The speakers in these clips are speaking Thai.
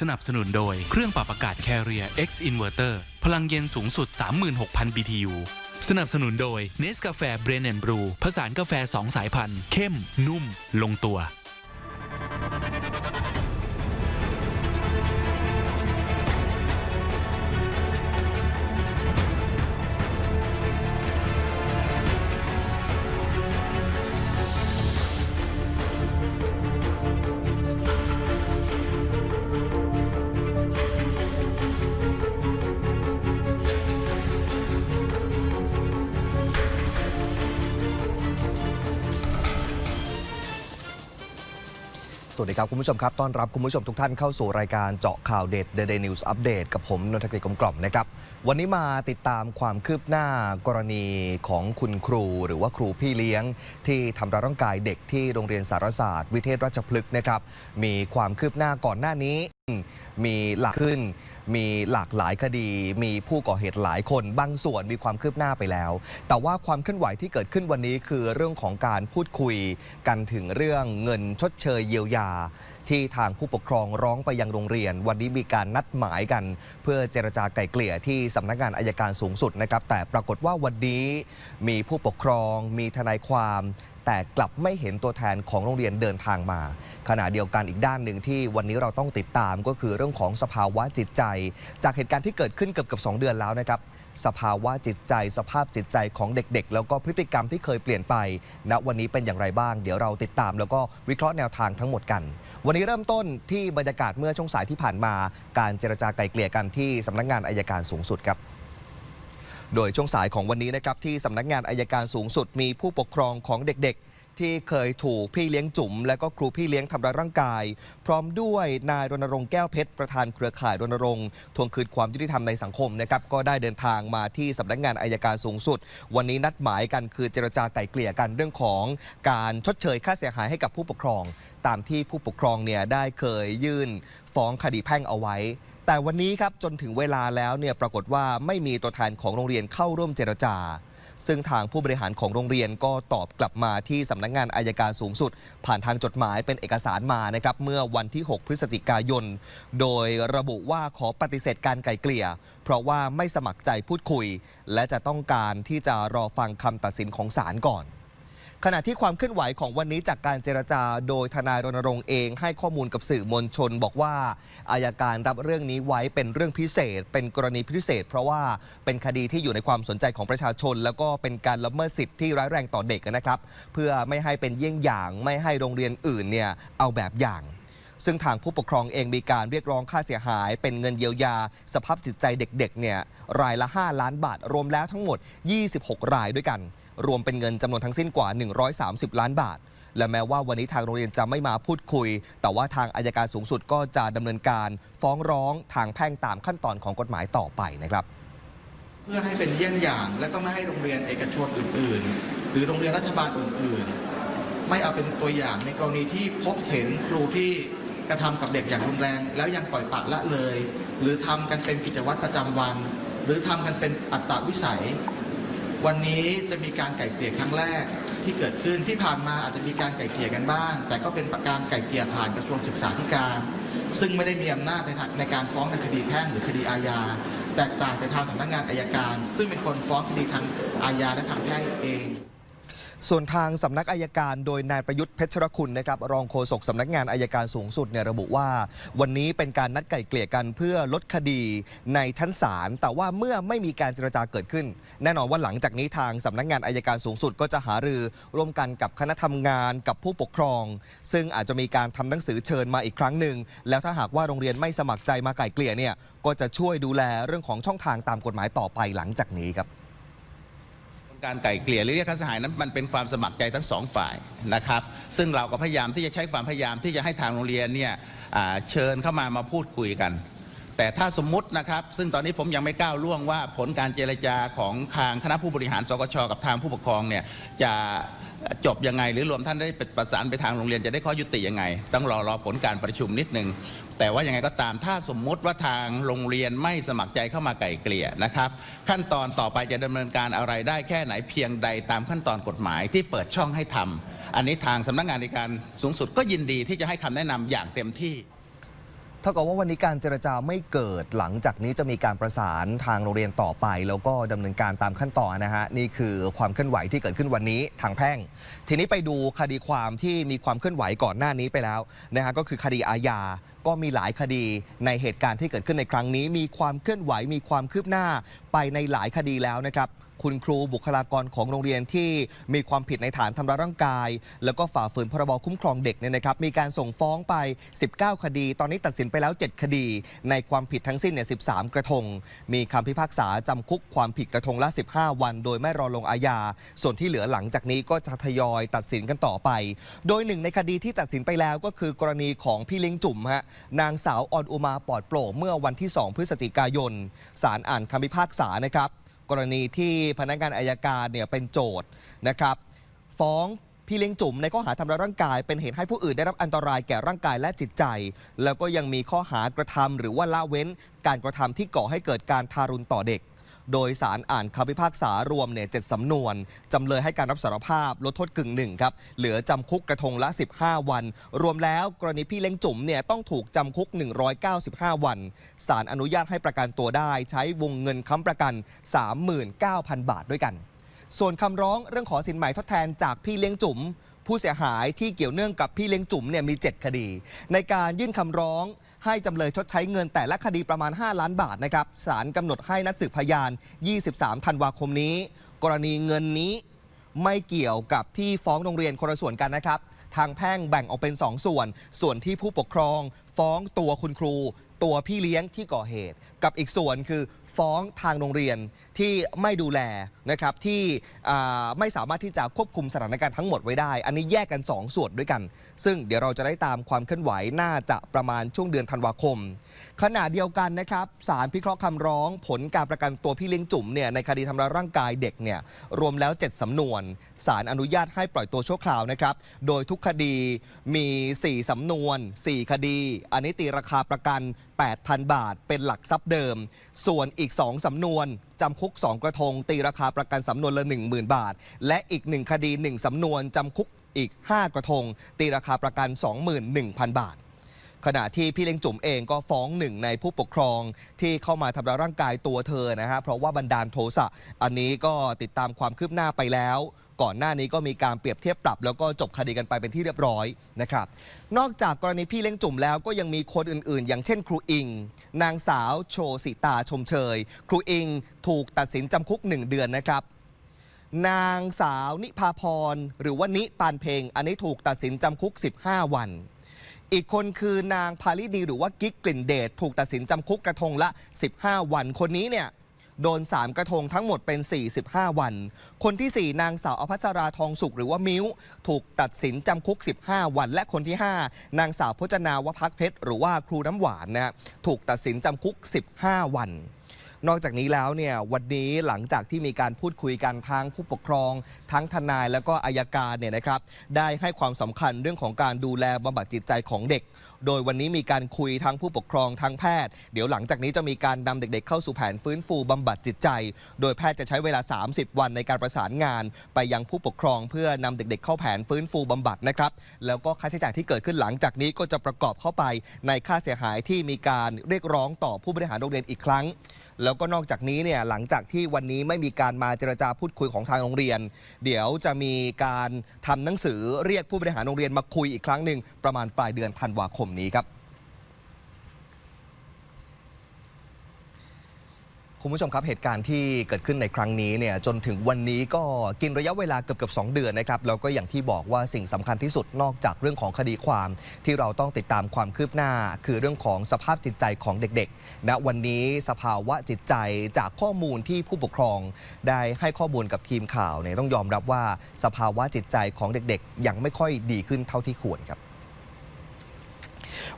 สนับสนุนโดยเครื่องปรับอากาศ Carrier X Inverter พลังเย็นสูงสุด 36,000 BTU สนับสนุนโดย n e s กาแฟ Brain and Brew ผสานกาแฟ 2 สายพันธุ์ เข้ม นุ่ม ลงตัว สวัสดีครับ คุณผู้ชมครับ ต้อนรับคุณผู้ชมทุกท่านเข้าสู่รายการเจาะข่าวเด็ด The Day News Update กับผมนนทกฤษกลมกล่อมนะครับ วันนี้มาติดตามความคืบหน้ากรณีของคุณครู หรือว่าครูพี่เลี้ยง ที่ทำร้ายร่างกายเด็กที่โรงเรียนสารศาสตร์ วิเทศราชพฤกษ์นะครับ มีความคืบหน้าก่อนหน้านี้ มีหลักขึ้น มีหลากหลายคดี มีผู้ก่อเหตุหลายคน บางส่วนมีความคืบหน้าไปแล้ว แต่ว่าความเคลื่อนไหวที่เกิดขึ้นวันนี้คือเรื่องของการพูดคุยกันถึงเรื่องเงินชดเชยเยียวยา ที่ทางผู้ปกครองร้องไปยังโรงเรียน วันนี้มีการนัดหมายกัน เพื่อเจรจาไกล่เกลี่ยที่สำนักงานอายการสูงสุดนะครับแต่ปรากฏว่าวันนี้มีผู้ปกครอง มีทนายความ แต่กลับไม่เห็นตัวแทนของโรงเรียนเดินทางมา ขณะเดียวกันอีกด้านหนึ่งที่วันนี้เราต้องติดตามก็คือเรื่องของสภาวะจิตใจ จากเหตุการณ์ที่เกิดขึ้นเกือบเกือบสองเดือนแล้วนะครับสภาวะจิตใจ สภาพจิตใจของเด็กๆ แล้วก็พฤติกรรมที่เคยเปลี่ยนไปณวันนี้เป็นอย่างไรบ้าง เดี๋ยวเราติดตามแล้วก็วิเคราะห์แนวทางทั้งหมดกัน วันนี้เริ่มต้นที่บรรยากาศเมื่อช่วงสายที่ผ่านมา การเจรจาไกล่เกลี่ยกันที่สำนักงานอายการสูงสุดครับ โดยช่วงสายของวันนี้นะครับที่สำนักงานอายการสูงสุดมีผู้ปกครองของเด็กๆ ที่เคยถูกพี่เลี้ยงจุ๋มและก็ครูพี่เลี้ยงทำร้ายร่างกาย พร้อมด้วยนายรณรงค์แก้วเพชรประธานเครือข่ายรณรงค์ทวงคืนความยุติธรรมในสังคมนะครับก็ได้เดินทางมาที่สำนักงานอายการสูงสุด วันนี้นัดหมายกันคือเจรจาไก่เกลี่ยกันเรื่องของการชดเชยค่าเสียหายให้กับผู้ปกครอง ตามที่ผู้ปกครองเนี่ยได้เคยยื่นฟ้องคดีแพ่งเอาไว้ แต่วันนี้ครับจนถึงเวลาแล้วเนี่ยปรากฏว่าไม่มีตัวแทนของโรงเรียนเข้าร่วมเจรจา ซึ่งทางผู้บริหารของโรงเรียนก็ตอบกลับมาที่สำนักงานอายการสูงสุด ผ่านทางจดหมายเป็นเอกสารมานะครับเมื่อวันที่ 6 พฤศจิกายน โดยระบุว่าขอปฏิเสธการไกลเกลี่ย เพราะว่าไม่สมัครใจพูดคุย และจะต้องการที่จะรอฟังคำตัดสินของศาลก่อน ขณะที่ความเคลื่อนไหวของวันนี้จากการเจรจาโดยทนายรณรงค์เอง ให้ข้อมูลกับสื่อมวลชน บอกว่าอายการรับเรื่องนี้ไว้เป็นเรื่องพิเศษ เป็นกรณีพิเศษ เพราะว่าเป็นคดีที่อยู่ในความสนใจของประชาชน แล้วก็เป็นการละเมิดสิทธิ์ที่ร้ายแรงต่อเด็กนะครับ เพื่อไม่ให้เป็นเยี่ยงอย่างไม่ให้โรงเรียนอื่นเนี่ยเอาแบบอย่างซึ่งทางผู้ปกครองเองมีการเรียกร้องค่าเสียหาย เป็นเงินเยียวยา สภาพจิตใจเด็กๆเนี่ยรายละ 5 ล้านบาท รวมแล้วทั้งหมด 26 รายด้วยกัน รวมเป็นเงินจำนวนทั้งสิ้นกว่า 130 ล้านบาท และแม้ว่าวันนี้ทางโรงเรียนจะไม่มาพูดคุย แต่ว่าทางอายการสูงสุดก็จะดำเนินการฟ้องร้องทางแพ่งตามขั้นตอนของกฎหมายต่อไปนะครับเพื่อให้เป็นเยี่ยงอย่าง และก็ไม่ให้โรงเรียนเอกชนอื่น ๆ หรือโรงเรียนรัฐบาลอื่น ๆ ไม่เอาเป็นตัวอย่างในกรณีที่พบเห็นครูที่กระทำกับเด็กอย่างรุนแรง แล้วยังปล่อยปละละเลย หรือทำกันเป็นกิจวัตรประจำวัน หรือทำกันเป็นอัตตวิสัย วันนี้จะมีการไก่เกลี่ยครั้งแรกที่เกิดขึ้นที่ผ่านมาอาจจะมีการไก่เกลี่ยกันบ้าง แต่ก็เป็นประการไก่เกลี่ยผ่านกระทรวงศึกษาธิการ ซึ่งไม่ได้มีอำนาจในทางในการฟ้องในคดีแพ่งหรือคดีอาญาแตกต่างจากทางสำนักงานอายการ ซึ่งเป็นคนฟ้องคดีทางอาญาและทางแพ่งเอง ส่วนทางสำนักอายการโดยนายประยุทธ์เพชรคุณนะครับรองโฆษกสำนักงานอายการสูงสุดเนี่ยระบุว่า วันนี้เป็นการนัดไกล่เกลี่ยกันเพื่อลดคดีในชั้นศาลแต่ว่าเมื่อไม่มีการเจรจาเกิดขึ้น แน่นอนว่าหลังจากนี้ทางสำนักงานอายการสูงสุดก็จะหารือ ร่วมกันกับคณะทำงานกับผู้ปกครอง ซึ่งอาจจะมีการทำหนังสือเชิญมาอีกครั้งหนึ่งแล้วถ้าหากว่าโรงเรียนไม่สมัครใจมาไกล่เกลี่ยเนี่ยก็จะช่วยดูแลเรื่องของช่องทางตามกฎหมายต่อไปหลังจากนี้ครับ การไก่เกลี่ยหรือเรียกค่าเสียหายนั้นมันเป็นความสมัครใจทั้งสองฝ่ายนะครับ ซึ่งเราก็พยายามที่จะใช้ความพยายามที่จะให้ทางโรงเรียนเนี่ยเชิญเข้ามามาพูดคุยกัน แต่ถ้าสมมุตินะครับ ซึ่งตอนนี้ผมยังไม่ก้าวล่วงว่าผลการเจรจาของทางคณะผู้บริหารสกชกับทางผู้ปกครองเนี่ยจะ จบยังไง หรือรวมท่านได้ประสานไปทางโรงเรียนจะได้ข้อยุติยังไง ต้องรอรอผลการประชุมนิดนึงแต่ว่ายังไงก็ตามถ้าสมมุติว่าทางโรงเรียนไม่สมัครใจเข้ามาไก่เกลี่ยนะครับ ขั้นตอนต่อไปจะดำเนินการอะไรได้แค่ไหนเพียงใดตามขั้นตอนกฎหมายที่เปิดช่องให้ทำอันนี้ทางสำนักงานในการสูงสุดก็ยินดีที่จะให้คำแนะนำอย่างเต็มที่ ท่ากับว่าวันนี้การเจรจาไม่เกิดหลังจากนี้จะมีการประสานทางโรงเรียนต่อไป แล้วก็ดำเนินการตามขั้นตอนนะฮะนี่คือความเคลื่อนไหวที่เกิดขึ้นวันนี้ทางแพ่ง ทีนี้ไปดูคดีความที่มีความเคลื่อนไหวก่อนหน้านี้ไปแล้วนะฮะก็คือคดีอาญาก็มีหลายคดีในเหตุการณ์ที่เกิดขึ้นในครั้งนี้ มีความเคลื่อนไหวมีความคืบหน้าไปในหลายคดีแล้วนะครับ คุณครูบุคลากรของโรงเรียนที่มีความผิดในฐานทำร้ายร่างกาย แล้วก็ฝ่าฝืนพรบคุ้มครองเด็กเนี่ยนะครับมีการส่งฟ้องไป 19 คดี ตอนนี้ตัดสินไปแล้ว 7 คดี ในความผิดทั้งสิ้นเนี่ย13 กระทง มีคำพิพากษาจำคุกความผิดกระทงละ 15 วัน โดยไม่รอลงอาญาส่วนที่เหลือหลังจากนี้ก็จะทยอยตัดสินกันต่อไป โดยหนึ่งในคดีที่ตัดสินไปแล้วก็คือกรณีของพี่เลิงจุ่มฮะนางสาวออนอุมาปลอดโปร่งเมื่อวันที่ 2 พฤศจิกายนศาลอ่านคำพิพากษานะครับ กรณีที่พนักงานอายการเนี่ยเป็นโจทย์นะครับฟ้องพี่เลี้ยงจุ๋มในข้อหาทำร้ายร่างกาย เป็นเหตุให้ผู้อื่นได้รับอันตรายแก่ร่างกายและจิตใจ แล้วก็ยังมีข้อหากระทำหรือว่าละเว้นการกระทำที่ก่อให้เกิดการทารุณต่อเด็ก โดยสารอ่านคำพิพากษารวมเนี่ยเจ็ดสำนวน จำเลยให้การรับสารภาพลดโทษกึ่งหนึ่งครับ เหลือจำคุกกระทงละ 15 วัน รวมแล้วกรณีพี่เล้งจุ๋มเนี่ยต้องถูกจำคุก 195 วันศาลอนุญาตให้ประกันตัวได้ ใช้วงเงินค้ำประกัน 39,000 บาทด้วยกัน ส่วนคำร้องเรื่องขอสินใหม่ทดแทนจากพี่เลี้ยงจุ๋มผู้เสียหายที่เกี่ยวเนื่องกับพี่เลี้ยงจุ๋มเนี่ยมี 7 คดี ในการยื่นคำร้อง ให้จำเลยชดใช้เงินแต่ละคดีประมาณ 5 ล้านบาทนะครับศาลกำหนดให้นัดสืบพยาน 23 ธันวาคมนี้ กรณีเงินนี้ไม่เกี่ยวกับที่ฟ้องโรงเรียนคนละส่วนกันนะครับ ทางแพ่งแบ่งออกเป็น 2 ส่วน ส่วนที่ผู้ปกครอง ฟ้องตัวคุณครู ตัวพี่เลี้ยงที่ก่อเหตุ กับอีกส่วนคือ ฟ้องทางโรงเรียนที่ไม่ดูแลนะครับที่ไม่สามารถที่จะควบคุมสถานการณ์ทั้งหมดไว้ได้ อันนี้แยกกัน 2 ส่วนด้วยกัน ซึ่งเดี๋ยวเราจะได้ตามความเคลื่อนไหวน่าจะประมาณช่วงเดือนธันวาคม ขณะเดียวกันนะครับสารพิเคราะห์คำร้องผลการประกันตัวพี่เลี้ยงจุ๋มเนี่ยในคดีทำร้ายร่างกายเด็กเนี่ยรวมแล้ว 7 สำนวนสารอนุญาตให้ปล่อยตัวชั่วคราวนะครับโดยทุกคดีมี 4 สำนวน 4 คดี อันนี้ตีราคาประกัน8,000 บาท เป็นหลักทรัพย์เดิม ส่วนอีก 2 สำนวนจำคุก 2 กระทง ตีราคาประกันสำนวนละ 10,000 บาท และอีก 1 คดี 1 สำนวนจำคุกอีก 5 กระทง ตีราคาประกัน 21,000 บาท ขณะที่พี่เล้งจุ๋มเองก็ฟ้องหนึ่งในผู้ปกครองที่เข้ามาทำร้ายร่างกายตัวเธอนะฮะเพราะว่าบันดาลโทสะอันนี้ก็ติดตามความคืบหน้าไปแล้ว ก่อนหน้านี้ก็มีการเปรียบเทียบปรับ แล้วก็จบคดีกันไปเป็นที่เรียบร้อยนะครับนอกจากกรณีพี่เล้งจุ๋มแล้วก็ยังมีคนอื่นๆ อย่างเช่นครูอิง นางสาวโชสิตาชมเชย ครูอิงถูกตัดสินจำคุก 1 เดือนนะครับนางสาวนิพาพรหรือว่านิปานเพงอันนี้ถูกตัดสินจำคุก 15 วัน อีกคนคือนางพาลิดีหรือว่ากิ๊กกลิ่นเดชถูกตัดสินจำคุกกระทงละ 15 วันคนนี้เนี่ยโดน 3 กระทงทั้งหมดเป็น 45 วัน คนที่ 4 นางสาวอภัสราทองสุขหรือว่ามิ้ว ถูกตัดสินจำคุก 15 วัน และคนที่ 5 นางสาวพจนาวพักเพชร หรือว่าครูน้ำหวานนะถูกตัดสินจำคุก 15 วัน นอกจากนี้แล้วเนี่ยวันนี้หลังจากที่มีการพูดคุยกันทั้งผู้ปกครอง ทั้งทนายแล้วก็อายการเนี่ยนะครับได้ให้ความสำคัญเรื่องของการดูแลบำบัดจิตใจของเด็กโดยวันนี้มีการคุยทั้งผู้ปกครองทั้งแพทย์ เดี๋ยวหลังจากนี้จะมีการนำเด็กๆ เข้าสู่แผนฟื้นฟูบำบัดจิตใจ โดยแพทย์จะใช้เวลา 30 วันในการประสานงาน ไปยังผู้ปกครองเพื่อนำเด็ก ๆ เข้าแผนฟื้นฟูบำบัดนะครับ แล้วก็ค่าใช้จ่ายที่เกิดขึ้นหลังจากนี้ก็จะประกอบเข้าไปในค่าเสียหายที่มีการเรียกร้องต่อผู้บริหารโรงเรียนอีกครั้ง แล้วก็นอกจากนี้เนี่ยหลังจากที่วันนี้ไม่มีการมาเจรจาพูดคุยของทางโรงเรียน เดี๋ยวจะมีการทำหนังสือเรียกผู้บริหารโรงเรียนมาคุยอีกครั้งหนึ่งประมาณปลายเดือนธันวาคมนี้ครับ คุณผู้ชมครับเหตุการณ์ที่เกิดขึ้นในครั้งนี้เนี่ยจนถึงวันนี้ก็กินระยะเวลาเกือบเกือบสเดือนนะครับแล้วก็อย่างที่บอกว่าสิ่งสำคัญที่สุดนอกจากเรื่องของคดีความ ที่เราต้องติดตามความคืบหน้า คือเรื่องของสภาพจิตใจของเด็กๆณวันนี้สภาวะจิตใจจากข้อมูลที่ผู้ปกครอง ได้ให้ข้อมูลกับทีมข่าวเนี่ยต้องยอมรับว่าสภาวะจิตใจของเด็กๆ ยังไม่ค่อยดีขึ้นเท่าที่ควรครับ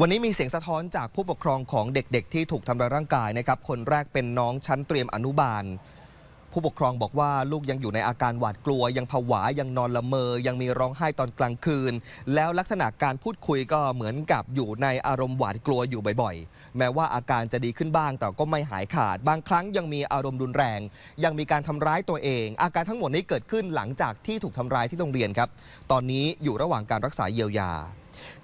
วันนี้มีเสียงสะท้อนจากผู้ปกครองของเด็กๆ ที่ถูกทำร้ายร่างกายนะครับ คนแรกเป็นน้องชั้นเตรียมอนุบาล ผู้ปกครองบอกว่าลูกยังอยู่ในอาการหวาดกลัว ยังผวา ยังนอนละเมอ ยังมีร้องไห้ตอนกลางคืน แล้วลักษณะการพูดคุยก็เหมือนกับอยู่ในอารมณ์หวาดกลัวอยู่บ่อยๆ แม้ว่าอาการจะดีขึ้นบ้าง แต่ก็ไม่หายขาด บางครั้งยังมีอารมณ์รุนแรง ยังมีการทำร้ายตัวเอง อาการทั้งหมดนี้เกิดขึ้นหลังจากที่ถูกทำร้ายที่โรงเรียนครับ ตอนนี้อยู่ระหว่างการรักษาเยียวยา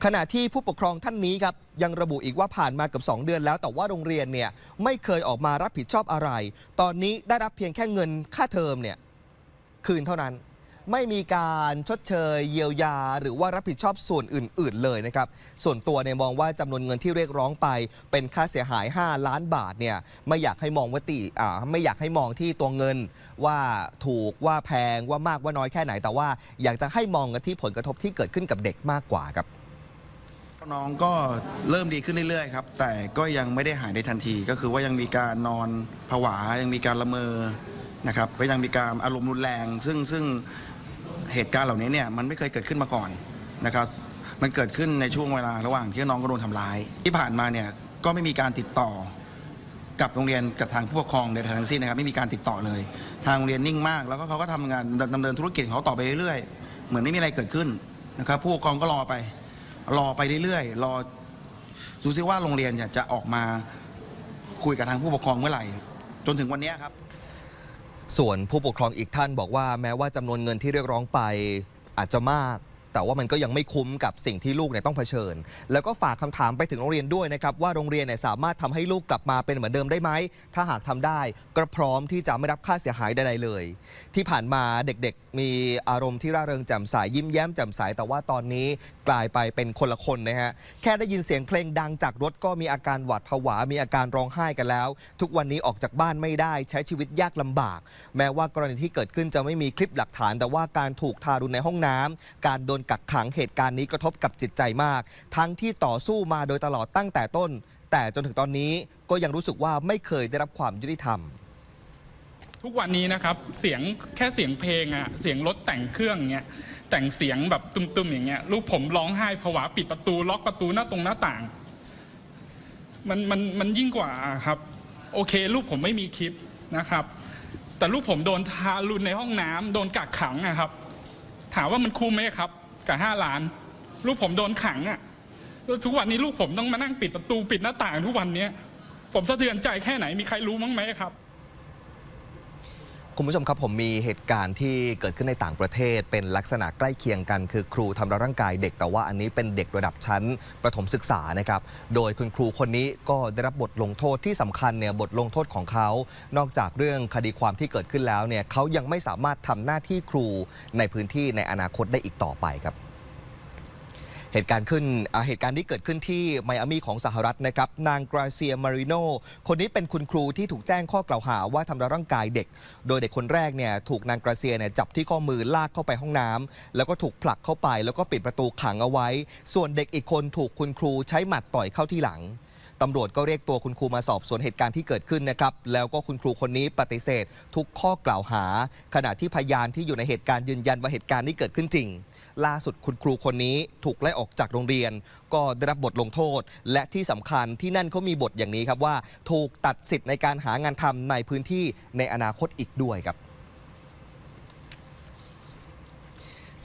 ขณะที่ผู้ปกครองท่านนี้ครับยังระบุอีกว่าผ่านมาเกือบ2 เดือนแล้ว แต่ว่าโรงเรียนเนี่ยไม่เคยออกมารับผิดชอบอะไร ตอนนี้ได้รับเพียงแค่เงินค่าเทอมเนี่ยคืนเท่านั้น ไม่มีการชดเชย เยียวยา หรือว่ารับผิดชอบส่วนอื่น ๆ เลยนะครับ ส่วนตัวเนี่ยมองว่าจำนวนเงินที่เรียกร้องไป เป็นค่าเสียหาย 5 ล้านบาทเนี่ยไม่อยากให้มองว่าตีอ่าไม่อยากให้มองที่ตัวเงินว่าถูกว่าแพงว่ามากว่าน้อยแค่ไหน แต่ว่าอยากจะให้มองกันที่ผลกระทบที่เกิดขึ้นกับเด็กมากกว่าครับ น้องก็เริ่มดีขึ้นเรื่อยๆครับ แต่ก็ยังไม่ได้หายในทันที ก็คือว่ายังมีการนอนผวา ยังมีการละเมอนะครับก็ยังมีการอารมณ์รุนแรง ซึ่งซึ่งเหตุการณ์เหล่านี้เนี่ยมันไม่เคยเกิดขึ้นมาก่อนนะครับ มันเกิดขึ้นในช่วงเวลาระหว่างที่น้องก็โดนทำร้าย ที่ผ่านมาเนี่ยก็ไม่มีการติดต่อกับโรงเรียนกับทางผู้ปกครองใดๆทั้งสิ้นนะครับ ไม่มีการติดต่อเลย ทางโรงเรียนนิ่งมาก แล้วก็เขาก็ทำงานดำเนินธุรกิจของเขาต่อไปเรื่อยๆเหมือนไม่มีอะไรเกิดขึ้นนะครับ ผู้ปกครองก็รอไป รอไปเรื่อยๆ รอดูซิว่าโรงเรียนเนี่ยจะออกมาคุยกับทางผู้ปกครองเมื่อไหร่ จนถึงวันนี้ครับ ส่วนผู้ปกครองอีกท่านบอกว่าแม้ว่าจำนวนเงินที่เรียกร้องไปอาจจะมาก แต่ว่ามันก็ยังไม่คุ้มกับสิ่งที่ลูกเนี่ยต้องเผชิญ แล้วก็ฝากคำถามไปถึงโรงเรียนด้วยนะครับว่าโรงเรียนเนี่ยสามารถทำให้ลูกกลับมาเป็นเหมือนเดิมได้ไหมถ้าหากทำได้ก็พร้อมที่จะไม่รับค่าเสียหายใดๆเลย ที่ผ่านมาเด็กๆ มีอารมณ์ที่ร่าเริงแจ่มใสยิ้มแย้มแจ่มใสแต่ว่าตอนนี้กลายไปเป็นคนละคนนะฮะแค่ได้ยินเสียงเพลงดังจากรถก็มีอาการหวาดผวา มีอาการร้องไห้กันแล้ว ทุกวันนี้ออกจากบ้านไม่ได้ใช้ชีวิตยากลำบาก แม้ว่ากรณีที่เกิดขึ้นจะไม่มีคลิปหลักฐาน แต่ว่าการถูกทารุณในห้องน้ำการโดนกักขังเหตุการณ์นี้กระทบกับจิตใจมาก ทั้งที่ต่อสู้มาโดยตลอดตั้งแต่ต้น แต่จนถึงตอนนี้ก็ยังรู้สึกว่าไม่เคยได้รับความยุติธรรม ทุกวันนี้นะครับเสียงแค่เสียงเพลงอะเสียงรถแต่งเครื่องเงี้ยแต่งเสียงแบบตุ้มๆอย่างเงี้ยลูกผมร้องไห้ผวาปิดประตู ล็อกประตูหน้าตรงหน้าต่าง มันมันมันยิ่งกว่าครับ โอเค ลูกผมไม่มีคลิปนะครับ แต่ลูกผมโดนทารุณในห้องน้ำโดนกักขังอะครับ ถามว่ามันคุ้มไหมครับ กับห้าล้าน ลูกผมโดนขังอะแล้วทุกวันนี้ลูกผมต้องมานั่งปิดประตูปิดหน้าต่างทุกวันเนี้ยผมสะเทือนใจแค่ไหนมีใครรู้มั้งไหมครับ คุณผู้ชมครับผมมีเหตุการณ์ที่เกิดขึ้นในต่างประเทศ เป็นลักษณะใกล้เคียงกัน คือครูทำร้ายร่างกายเด็กแต่ว่าอันนี้เป็นเด็กระดับชั้นประถมศึกษานะครับโดยคุณครูคนนี้ก็ได้รับบทลงโทษที่สำคัญเนี่ยบทลงโทษของเขา นอกจากเรื่องคดีความที่เกิดขึ้นแล้วเนี่ยเขายังไม่สามารถทำหน้าที่ครูในพื้นที่ในอนาคตได้อีกต่อไปครับ เหตุการณ์ขึ้นเหตุการณ์นี้เกิดขึ้นที่ไมอามีของสหรัฐนะครับ นางกราเซียมาริโนคนนี้เป็นคุณครูที่ถูกแจ้งข้อกล่าวหาว่าทำร้ายร่างกายเด็ก โดยเด็กคนแรกเนี่ยถูกนางกราเซียเนี่ยจับที่ข้อมือลากเข้าไปห้องน้ำแล้วก็ถูกผลักเข้าไปแล้วก็ปิดประตูขังเอาไว้ ส่วนเด็กอีกคนถูกคุณครูใช้หมัดต่อยเข้าที่หลังตำรวจก็เรียกตัวคุณครูมาสอบสวนเหตุการณ์ที่เกิดขึ้นนะครับ แล้วก็คุณครูคนนี้ปฏิเสธ ทุกข้อกล่าวหา ขณะที่พยานที่อยู่ในเหตุการณ์ยืนยันว่าเหตุการณ์นี้เกิดขึ้นจริง ล่าสุดคุณครูคนนี้ถูกไล่ออกจากโรงเรียน ก็ได้รับบทลงโทษ และที่สำคัญที่นั่นเขามีบทอย่างนี้ครับว่า ถูกตัดสิทธิ์ในการหางานทำในพื้นที่ในอนาคตอีกด้วยครับ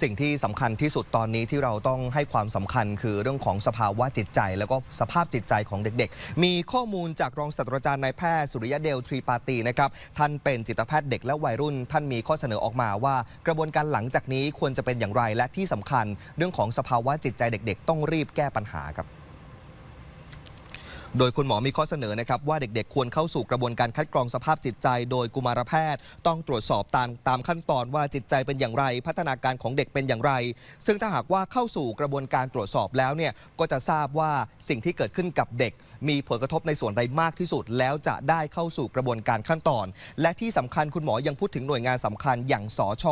สิ่งที่สำคัญที่สุดตอนนี้ที่เราต้องให้ความสำคัญคือเรื่องของสภาวะจิตใจ แล้วก็สภาพจิตใจของเด็กๆ มีข้อมูลจากรองศาสตราจารย์นายแพทย์สุริยะเดลทรีปาตีนะครับท่านเป็นจิตแพทย์เด็กและวัยรุ่น ท่านมีข้อเสนอออกมาว่า กระบวนการหลังจากนี้ควรจะเป็นอย่างไรและที่สำคัญ เรื่องของสภาวะจิตใจเด็ก ๆ ต้องรีบแก้ปัญหาครับ โดยคุณหมอมีข้อเสนอนะครับว่าเด็กๆ ควรเข้าสู่กระบวนการคัดกรองสภาพจิตใจ โดยกุมารแพทย์ ต้องตรวจสอบตามตามขั้นตอนว่าจิตใจเป็นอย่างไร พัฒนาการของเด็กเป็นอย่างไร ซึ่งถ้าหากว่าเข้าสู่กระบวนการตรวจสอบแล้วเนี่ยก็จะทราบว่าสิ่งที่เกิดขึ้นกับเด็ก มีผลกระทบในส่วนใดมากที่สุด แล้วจะได้เข้าสู่กระบวนการขั้นตอน และที่สำคัญคุณหมอยังพูดถึงหน่วยงานสำคัญอย่างสช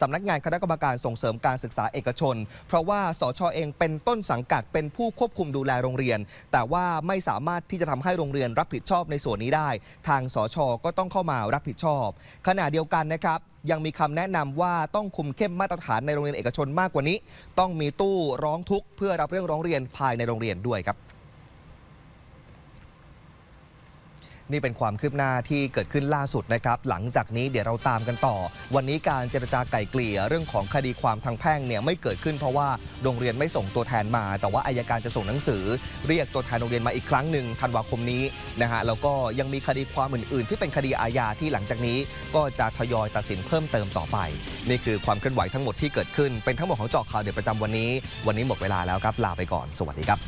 สำนักงานคณะกรรมการส่งเสริมการศึกษาเอกชน เพราะว่าสชเองเป็นต้นสังกัดเป็นผู้ควบคุมดูแลโรงเรียน แต่ว่าไม่สามารถที่จะทำให้โรงเรียนรับผิดชอบในส่วนนี้ได้ ทางสชก็ต้องเข้ามารับผิดชอบ ขณะเดียวกันนะครับยังมีคำแนะนำว่าต้องคุมเข้มมาตรฐานในโรงเรียนเอกชนมากกว่านี้ ต้องมีตู้ร้องทุกข์เพื่อรับเรื่องร้องเรียนภายในโรงเรียนด้วยครับ นี่เป็นความคืบหน้าที่เกิดขึ้นล่าสุดนะครับ หลังจากนี้เดี๋ยวเราตามกันต่อ วันนี้การเจรจาไก่เกลี่ยเรื่องของคดีความทางแพ่งเนี่ยไม่เกิดขึ้นเพราะว่าโรงเรียนไม่ส่งตัวแทนมา แต่ว่าอายการจะส่งหนังสือ เรียกตัวแทนโรงเรียนมาอีกครั้งหนึ่งธันวาคมนี้นะฮะแล้วก็ยังมีคดีความอื่น ๆ ที่เป็นคดีอาญาที่หลังจากนี้ ก็จะทยอยตัดสินเพิ่มเติมต่อไป นี่คือความเคลื่อนไหวทั้งหมดที่เกิดขึ้นเป็นทั้งหมดของเจาะข่าวเด็ดประจำวันนี้ วันนี้หมดเวลาแล้วครับลาไปก่อน สวัสดีครับ